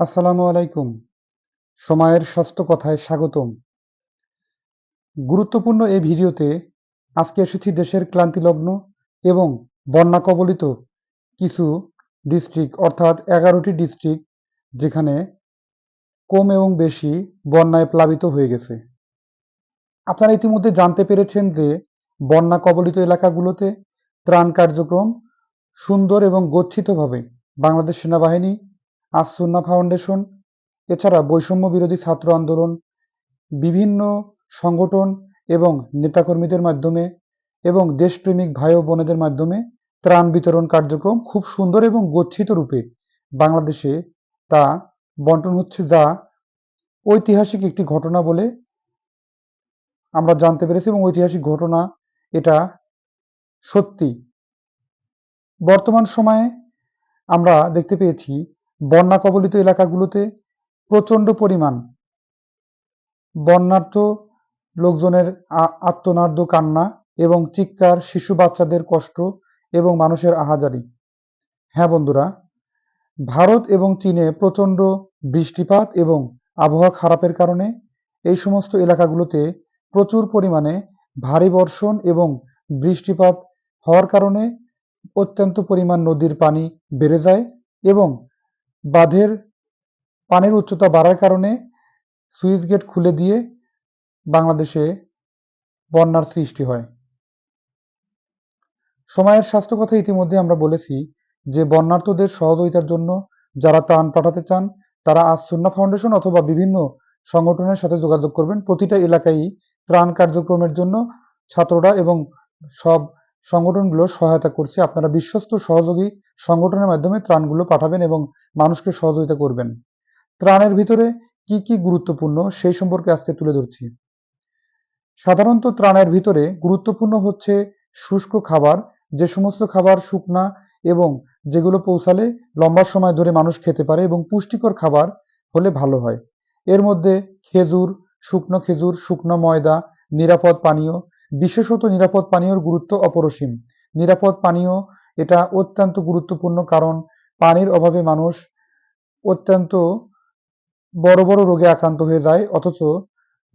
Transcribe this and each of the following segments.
আসসালামু আলাইকুম। সময়ের স্বাস্থ্য কথায় স্বাগতম। গুরুত্বপূর্ণ এই ভিডিওতে আজকে এসেছি দেশের ক্লান্তিলগ্ন এবং বন্যা কবলিত কিছু ডিস্ট্রিক্ট, অর্থাৎ এগারোটি ডিস্ট্রিক্ট যেখানে কম এবং বেশি বন্যায় প্লাবিত হয়ে গেছে। আপনারা ইতিমধ্যে জানতে পেরেছেন যে বন্যা কবলিত এলাকাগুলোতে ত্রাণ কার্যক্রম সুন্দর এবং গচ্ছিতভাবে বাংলাদেশ সেনাবাহিনী আসুন্না ফাউন্ডেশন, এছাড়া বৈষম্য বিরোধী ছাত্র আন্দোলন, বিভিন্ন সংগঠন এবং নেতাকর্মীদের মাধ্যমে এবং দেশপ্রেমিক ভাই ও বোনেদের মাধ্যমে ত্রাণ বিতরণ কার্যক্রম খুব সুন্দর এবং গচ্ছিত রূপে বাংলাদেশে তা বন্টন হচ্ছে যা ঐতিহাসিক একটি ঘটনা বলে আমরা জানতে পেরেছি এবং ঐতিহাসিক ঘটনা এটা সত্যি। বর্তমান সময়ে আমরা দেখতে পেয়েছি বন্যা কবলিত এলাকাগুলোতে প্রচণ্ড পরিমাণ বন্যার্থ লোকজনের আত্মনার্দ কান্না এবং চিৎকার, শিশু বাচ্চাদের কষ্ট এবং মানুষের আহাজারি। হ্যাঁ বন্ধুরা, ভারত এবং চীনে প্রচণ্ড বৃষ্টিপাত এবং আবহাওয়া খারাপের কারণে এই সমস্ত এলাকাগুলোতে প্রচুর পরিমাণে ভারী বর্ষণ এবং বৃষ্টিপাত হওয়ার কারণে অত্যন্ত পরিমাণ নদীর পানি বেড়ে যায় এবং বাঁধের পানির উচ্চতা বাড়ার কারণে সুইচ গেট খুলে দিয়ে বাংলাদেশে বন্যার সৃষ্টি হয়। সময়ের স্বাস্থ্য কথা ইতিমধ্যে আমরা বলেছি যে বন্যার্থদের সহযোগিতার জন্য যারা ত্রাণ পাঠাতে চান, তারা আজ সুন্না ফাউন্ডেশন অথবা বিভিন্ন সংগঠনের সাথে যোগাযোগ করবেন। প্রতিটা এলাকায় ত্রাণ কার্যক্রমের জন্য ছাত্ররা এবং সব সংগঠনগুলো সহায়তা করছে। আপনারা বিশ্বস্ত সহযোগী সংগঠনের মাধ্যমে ত্রাণগুলো পাঠাবেন এবং মানুষকে সহযোগিতা করবেন। ত্রাণের ভিতরে কি কি গুরুত্বপূর্ণ সেই সম্পর্কে আজকে তুলে ধরছি। সাধারণত ত্রাণের ভিতরে গুরুত্বপূর্ণ হচ্ছে শুষ্ক খাবার, যে সমস্ত খাবার শুকনা এবং যেগুলো পৌঁছালে লম্বা সময় ধরে মানুষ খেতে পারে এবং পুষ্টিকর খাবার হলে ভালো হয়। এর মধ্যে খেজুর, শুকনো খেজুর, শুকনো ময়দা, নিরাপদ পানীয় বিশেষত নিরাপদ পানীয়র গুরুত্ব অপরসীম। নিরাপদ পানীয় এটা অত্যন্ত গুরুত্বপূর্ণ কারণ পানির অভাবে মানুষ অত্যন্ত বড় বড় রোগে আক্রান্ত হয়ে যায়, অথচ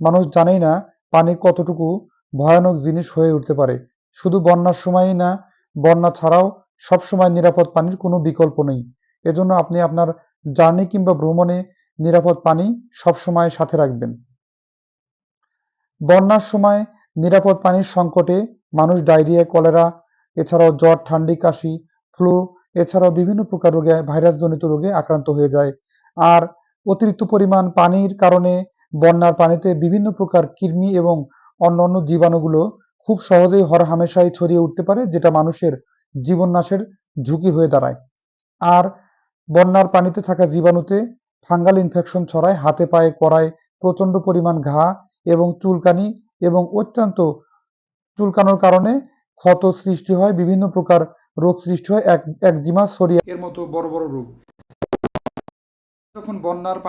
মানুষ জানেই না পানি কতটুকু ভয়ানক জিনিস হয়ে উঠতে পারে। শুধু বন্যার সময়ই না, বন্যা ছাড়াও সবসময় নিরাপদ পানির কোনো বিকল্প নেই। এজন্য আপনি আপনার জার্নি কিংবা ভ্রমণে নিরাপদ পানি সবসময় সাথে রাখবেন। বন্যার সময় নিরাপদ পানির সংকটে মানুষ ডায়রিয়া, কলেরা, এছাড়াও জ্বর, ঠান্ডি, কাশি, ফ্লু, এছাড়াও বিভিন্ন প্রকার রোগে, ভাইরাসজনিত রোগে আক্রান্ত হয়ে যায়। আর অতিরিক্ত পরিমাণ পানির কারণে বন্যার পানিতে বিভিন্ন প্রকার কৃমি এবং অন্যান্য জীবাণুগুলো খুব সহজেই হরহামেশাই ছড়িয়ে উঠতে পারে, যেটা মানুষের জীবন নাশের ঝুঁকি হয়ে দাঁড়ায়। আর বন্যার পানিতে থাকা জীবাণুতে ফাঙ্গাল ইনফেকশন ছড়ায়, হাতে পায়ে, কড়ায় প্রচণ্ড পরিমাণ ঘা এবং চুলকানি এবং অত্যন্ত চুলকানোর কারণে ক্ষত সৃষ্টি হয়, বিভিন্ন প্রকার রোগ সৃষ্টি হয়, এক একজিমা সরিয়া এর মতো বড় বড় রোগ। যখন বন্যার